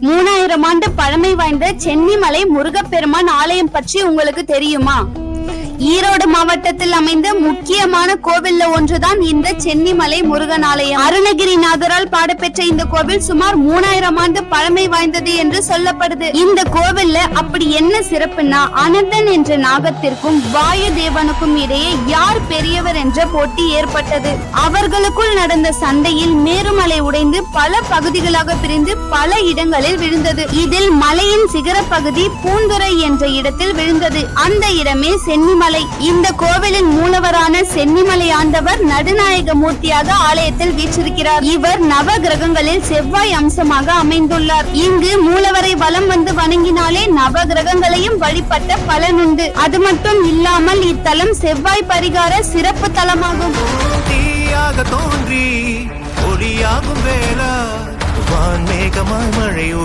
மூணாயிரம் ஆண்டு பழமை வாய்ந்த சென்னிமலை முருகப்பெருமான் ஆலயம் பற்றி உங்களுக்கு தெரியுமா? ஈரோடு மாவட்டத்தில் அமைந்த முக்கியமான கோவில்ல ஒன்றுதான் இந்த சென்னிமலை முருகன் ஆலயம் அருணகிரிநாதரால் பாடப்பெற்ற இந்த கோவில் சுமார் மூணாயிரம் ஆண்டு பழமை வாய்ந்தது என்று சொல்லப்படுது. இந்த கோவில்ல அப்படி என்ன சிறப்புன்னா அனந்தன் என்ற நாகத்திற்கும் வாயு தேவனுக்கும் இடையே யார் பெரியவர் என்ற போட்டி ஏற்பட்டது. அவர்களுக்குள் நடந்த சண்டையில் மேருமலை உடைந்து பல பகுதிகளாக பிரிந்து பல இடங்களில் விழுந்தது. இதில் மலையின் சிகர பகுதி பூந்துரை என்ற இடத்தில் விழுந்தது. அந்த இடமே சென்னிமலை சென்னிமலை. இந்த கோவிலின் மூலவரான சென்னிமலை ஆண்டவர் நடுநாயக மூர்த்தியாக ஆலயத்தில் வீற்றிருக்கிறார். இவர் நவ கிரகங்களில் செவ்வாய் அம்சமாக அமைந்துள்ளார். இங்கு மூலவரை வலம் வந்து வணங்கினாலே நவ கிரகங்களையும் வழிபட்ட பலனுண்டு அது மட்டும் இல்லாமல் இத்தலம் செவ்வாய் பரிகார சிறப்பு தலமாகும். தோன்றி ஒளியாகும் வேளா வான்மேகமாய் மழை